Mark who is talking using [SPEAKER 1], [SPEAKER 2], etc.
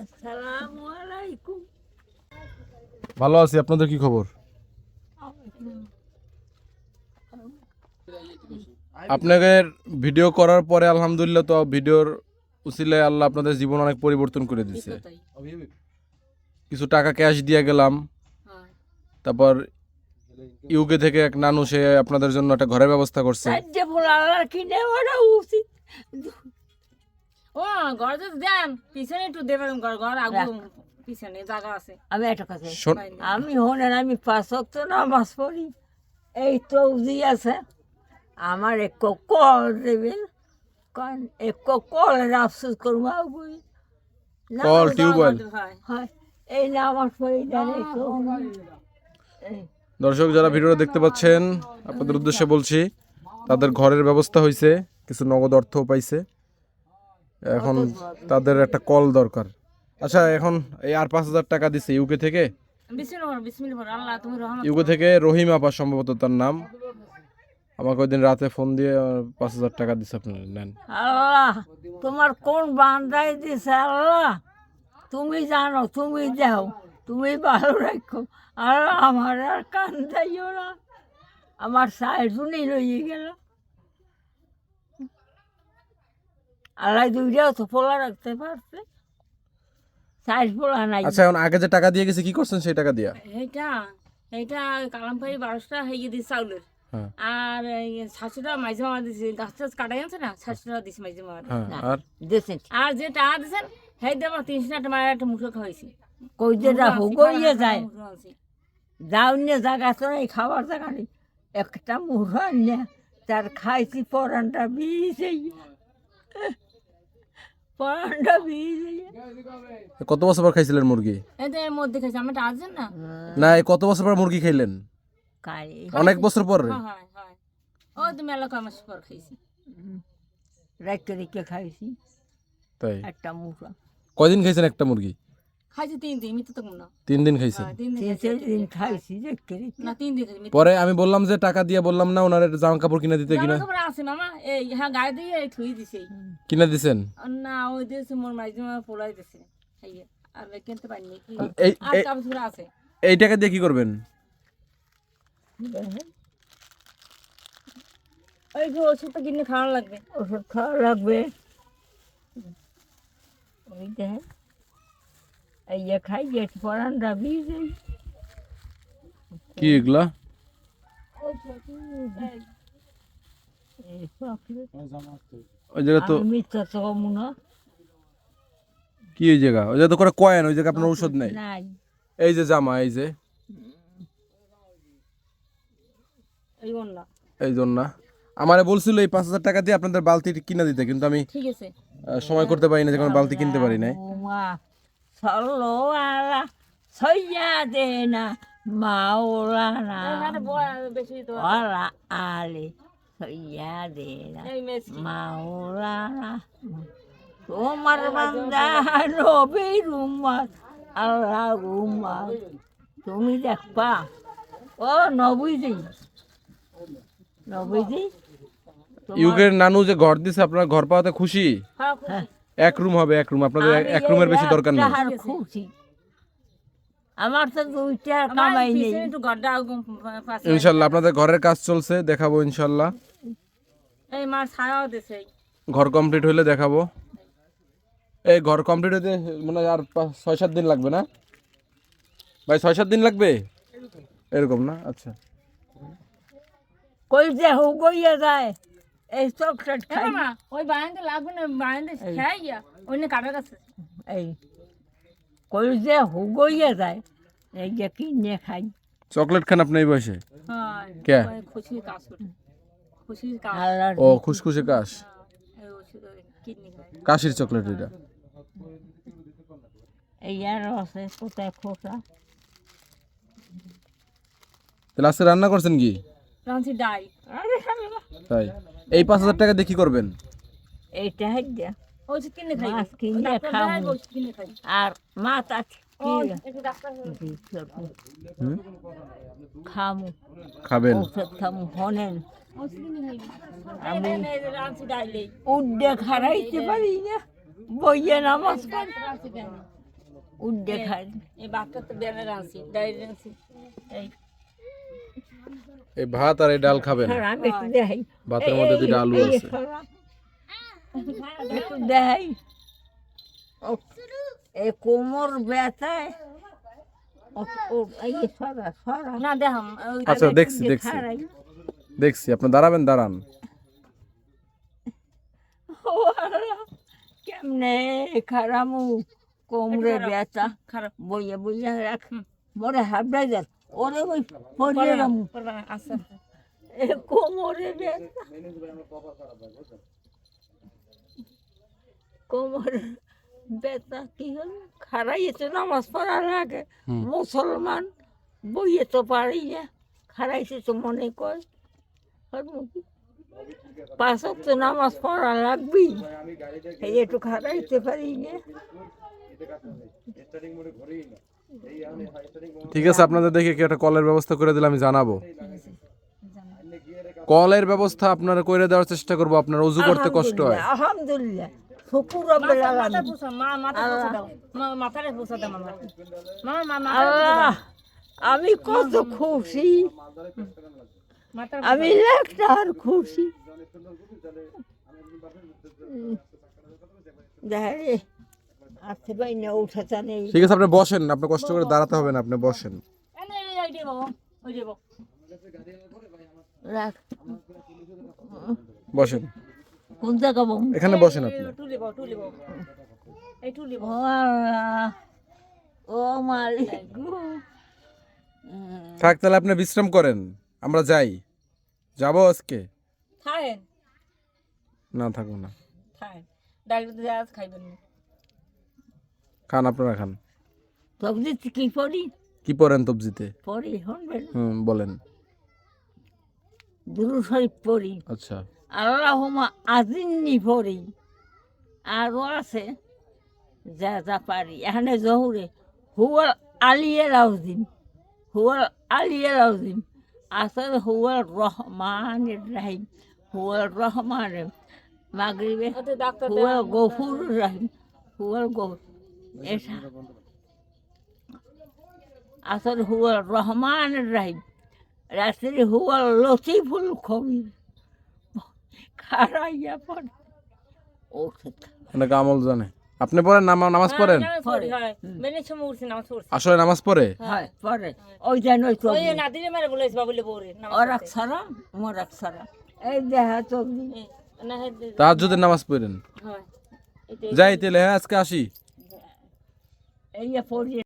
[SPEAKER 1] আসসালামু আলাইকুম।
[SPEAKER 2] ভালো আছি আপনাদের কি খবর? আপনাদের ভিডিও করার পরে আলহামদুলিল্লাহ তো ভিডিওর উসিলায় আল্লাহ আপনাদের জীবন অনেক পরিবর্তন করে দিছে। কিছু টাকা ক্যাশ দিয়ে গেলাম। তারপর ইউকে থেকে এক নানু সে আপনাদের জন্য একটা ঘরের ব্যবস্থা করছে।
[SPEAKER 3] ও ঘর যদি দেন পিছনে একটু দেবেন ঘর ঘর আগুন পিছনে জায়গা আছে।
[SPEAKER 1] আমি একটা কথা আমি হলেন আমি পাঁচ ওয়াক্ত নামাজ পড়ি। এই তো আছে। আমার এক কল দেবেন কারণ এক কলের আফসোস করব বলি।
[SPEAKER 2] কল টিউবওয়েল।
[SPEAKER 3] হয়
[SPEAKER 1] হয়। এই নামাজ পড়ি জানে তো।
[SPEAKER 2] দর্শক যারা ভিডিওটা দেখতে পাচ্ছেন আপনাদের উদ্দেশ্যে বলছি তাদের ঘরের ব্যবস্থা হয়েছে কিছু নগদ অর্থও পাইছে। এখন তাদের একটা কল দরকার। আচ্ছা এখন এই আর পাঁচ হাজার টাকা দিছে ইউকে থেকে। ইউকে থেকে রহিম আপা সম্ভবত তার নাম। আমাকে ওই দিন রাতে ফোন দিয়ে পাঁচ হাজার টাকা দিছে আপনি নেন।
[SPEAKER 1] আল্লাহ তোমার কোন বান্দাই দিছে আল্লাহ? তুমি জানো তুমি যাও তুমি ভালো রাখো। আল্লাহ আমার আর কান্দাইও না। আমার সাইজুনি লইয়ে গেল। আল্লাহ দুইটাও তো পোলা রাখতে পারছে। সাইজ পোলা নাই।
[SPEAKER 2] আচ্ছা এখন আগে যে টাকা দিয়ে গেছে কি করছেন সেই টাকা দিয়া?
[SPEAKER 3] এইটা এইটা কালামপাড়ি বারোশটা হয়ে দিছে চাউলের।
[SPEAKER 2] হ্যাঁ।
[SPEAKER 3] আর টাকা মাঝে মারা দিছে। গাছ টাছ কাটাই আনছে না? টাকা দিছে মাঝে মারা
[SPEAKER 2] হ্যাঁ আর?
[SPEAKER 1] দিয়েছেন
[SPEAKER 3] আর যে টাকা দিছেন সেই আমার তিনশো টাকা মায়ের একটা মুঠো খাওয়াইছি।
[SPEAKER 1] কই যেটা হুগইয়ে যায় যাও নিয়ে জায়গা তো নেই খাবার জায়গা নেই। একটা মুহূর্ত নিয়ে তার খাইছি পরানটা বিজে
[SPEAKER 2] কত বছর পর খাইছিলেন মুরগি?
[SPEAKER 3] এই তো এর মধ্যে খাইছি আমার টাকা না?
[SPEAKER 2] না এই কত বছর পর মুরগি খাইলেন? অনেক বছর পর
[SPEAKER 3] রে। হয় হয় ও তো মেলা মাস পর খাইছি।
[SPEAKER 1] রেখে রেখে খাইছি।
[SPEAKER 2] তাই।
[SPEAKER 1] একটা মুহূর্ত
[SPEAKER 2] কয়দিন খাইছেন একটা মুরগি?
[SPEAKER 3] খাইছি তিন দিন মিথ্যে তো না
[SPEAKER 2] তিন দিন খাইছেন
[SPEAKER 3] হ্যাঁ, তিন দিন খাইছি।
[SPEAKER 1] খাইছি
[SPEAKER 3] না তিন দিন
[SPEAKER 2] পরে আমি বললাম যে টাকা দিয়ে বললাম না ওনার একটা জামা কাপড় কিনে দিতে কিনা।
[SPEAKER 3] কাপড় আছে মামা এই হ্যাঁ গায়ে দিয়ে এই থুই দিছে।
[SPEAKER 2] কিনে দিছেন?
[SPEAKER 3] না ওই দিয়েছে মোর মাইজি মা পোলাই দিছে। এই আর কিনতে পারিনি কি?
[SPEAKER 2] এই
[SPEAKER 3] আর
[SPEAKER 2] এই-
[SPEAKER 3] কাপড় আছে।
[SPEAKER 2] এই টাকা দিয়ে কি করবেন?
[SPEAKER 3] ওই যে ওষুধটা কিনে খাওয়া লাগবে।
[SPEAKER 1] ওষুধ খাওয়া লাগবে। ওই দেখ। এই খাই গেছে পরানটা বিজে
[SPEAKER 2] কি এগুলা? ওই জায়গা তো
[SPEAKER 1] আমি মিথ্যা তো কমু
[SPEAKER 2] কি ওই জায়গা? ওই জায়গা তো করে কয়েন ওই জায়গা আপনার ঔষধ নেই? এই যে জামা এই যে।
[SPEAKER 3] এই
[SPEAKER 2] জন্য আমারে বলছিল এই পাঁচ হাজার টাকা দিয়ে আপনাদের বালতি কিনে দিতে কিন্তু আমি সময় করতে পারি না যখন বালতি কিনতে পারি নাই।
[SPEAKER 1] না মাওলানা
[SPEAKER 3] এখানে বয় বেশি তো
[SPEAKER 1] ওলা আলে সইয়া দে না
[SPEAKER 3] এই মেসি
[SPEAKER 1] মাওলানা তোমার বান্দা নবীর উম্মত আল্লাহ উম্মত তুমি দেখবা ও নবীজি নবীজি
[SPEAKER 2] ইউকের নানু যে ঘর দিছে আপনার ঘর পাওয়াতে খুশি
[SPEAKER 3] হ্যাঁ খুশি।
[SPEAKER 2] এক রুম হবে এক রুম আপনাদের এক- এক রুমের বেশি দরকার নেই।
[SPEAKER 1] আর খুশি। আমার তো দুইটা কামাই নেই।
[SPEAKER 3] একটু গড্ডা পাশে
[SPEAKER 2] ইনশাল্লাহ আপনাদের ঘরের কাজ চলছে দেখাবো ইনশাল্লাহ।
[SPEAKER 3] এই মার ছায়াও দিছে।
[SPEAKER 2] ঘর কমপ্লিট হলে দেখাবো। এই ঘর কমপ্লিট হতে মনে আর পাঁচ- ছয় সাত দিন লাগবে না? ভাই ছয় সাত দিন লাগবে? এরকম না? আচ্ছা।
[SPEAKER 1] কই যে হুগইয়া যায়? এই চকলেট
[SPEAKER 3] এ
[SPEAKER 1] খাই
[SPEAKER 3] মামা ওই বারান্দা লাগবে না বারান্দা খাইয়া ওই না কাটার কাছে
[SPEAKER 1] এই কই যে হুগইয়া যায় এই যে কিনে খাই
[SPEAKER 2] চকলেট খান আপনি এই বয়সে
[SPEAKER 3] হ্যাঁ
[SPEAKER 2] কে?
[SPEAKER 3] ওই খুশির কাজ করে খুশির কাজ
[SPEAKER 1] আল্লাহ
[SPEAKER 2] ও খুশখুশে কাশ
[SPEAKER 3] এই ওষুধ কিডনি খায়
[SPEAKER 2] কাশির চকলেট এটা
[SPEAKER 1] এই আর আছে কোথায় খোসা
[SPEAKER 2] তাহলে আজকে রান্না করছেন কি
[SPEAKER 3] রাঁচি ডাই
[SPEAKER 1] আরে শালা,
[SPEAKER 2] তাই এই পাঁচ হাজার টাকা দিয়ে কি করবেন?
[SPEAKER 1] এইটা
[SPEAKER 3] খাই
[SPEAKER 1] মাছ কিনে খাব। আর মাছ আছে? খামু।
[SPEAKER 2] খাবেন?
[SPEAKER 1] খামু হনেন।
[SPEAKER 3] আমি
[SPEAKER 1] উড্ডে খারাইতে পারি না। বইয়ে নামাজ উড্ডে খাই।
[SPEAKER 3] বাচ্চা তো বেড়ে আনছি ডাইরে আনছি এই
[SPEAKER 2] এই ভাত আর এই ডাল খাবেন। ভাতের মধ্যে দুইটা আলু আছে।
[SPEAKER 1] দেখাই কোমর ব্যথায়।
[SPEAKER 2] আচ্ছা দেখছি দেখছি। দেখছি আপনি দাঁড়াবেন দাঁড়ান।
[SPEAKER 1] কেমনে খারামু কোমরে ব্যথা।
[SPEAKER 3] খারাপ।
[SPEAKER 1] বইয়ে বইয়ে রাখ বড় হাবড়াই যার ওরে ওই রামু।
[SPEAKER 3] আচ্ছা
[SPEAKER 1] এ কোমরে ব্যথা। কোমর ব্যথা কি হল? খারাইয়েছে নামাজ পড়া লাগে মুসলমান বইয়ে তো পারি না। খারাইছে তো মনে কর। পাঁচ তো নামাজ পড়া লাগবেই এই একটু খারাইতে পারি না।
[SPEAKER 2] ঠিক আছে আপনাদের দেখে কি একটা কলের ব্যবস্থা করে দিলে আমি জানাব। কলের ব্যবস্থা আপনারা করে দেওয়ার চেষ্টা করব আপনার উজু করতে কষ্ট হয়।
[SPEAKER 1] আলহামদুলিল্লাহ, আমি কত খুশি। আমি লাখটার খুশি। দেখে আসতে পারি না উঠাতে নেই।
[SPEAKER 2] ঠিক আছে আপনি বসেন আপনি কষ্ট করে দাঁড়াতে হবে না আপনি বসেন। বসেন।
[SPEAKER 1] কোন জায়গা বম
[SPEAKER 2] এখানে বসেন আপনি।
[SPEAKER 1] ও মালিক।
[SPEAKER 2] থাক তাহলে আপনি বিশ্রাম করেন আমরা যাই। যাব আজকে?
[SPEAKER 3] খায়েন
[SPEAKER 2] না থাকব না।
[SPEAKER 3] খায়েন ডাক্তার যা খাইবেন না।
[SPEAKER 2] খান আপনারা খান।
[SPEAKER 1] কি পড়ি?
[SPEAKER 2] কি পড়েন তবজিতে?
[SPEAKER 1] পড়ি শুনবেন
[SPEAKER 2] হুম বলেন।
[SPEAKER 1] দুরু শরীফ পড়ি।
[SPEAKER 2] আচ্ছা।
[SPEAKER 1] আল্লাহমা আজিন্নি পড়ি। আরও আছে যা যা পারি। এখানে জহুরে হুয়াল আলিয়াল আউজিম। হুয়াল আলিয়াল আউজিম। আসলে হুয়াল রহমান রাহিম। হুয়াল রহমান মাগরিবে।
[SPEAKER 3] ওতে ডাক্তার
[SPEAKER 1] হুয়াল গফুর রাহিম। হুয়াল গফুর এটা আসলে হুয়াল রহমান রাহিম রাত্রি হুয়াল লতিফুল খবির। খারাইয়া পড়ে।
[SPEAKER 2] অনেক আমল জানে। আপনি পড়েন নামা- নামাজ পড়েন?
[SPEAKER 3] পড়ি হয়। মেনে নামাজ পড়ছি।
[SPEAKER 2] আসলে নামাজ পড়ে?
[SPEAKER 1] হয় ওই যেন ওই
[SPEAKER 3] ওই নাদিরে মেরে বলেছ বাবুলে বউরে নামাজ
[SPEAKER 1] ওরাক সারা মোরাক সারা এই
[SPEAKER 3] হে
[SPEAKER 2] তার যদি নামাজ পড়েন।
[SPEAKER 3] হয়।
[SPEAKER 2] যাই তাহলে হ্যাঁ আজকে আসি।
[SPEAKER 1] এই পড়ি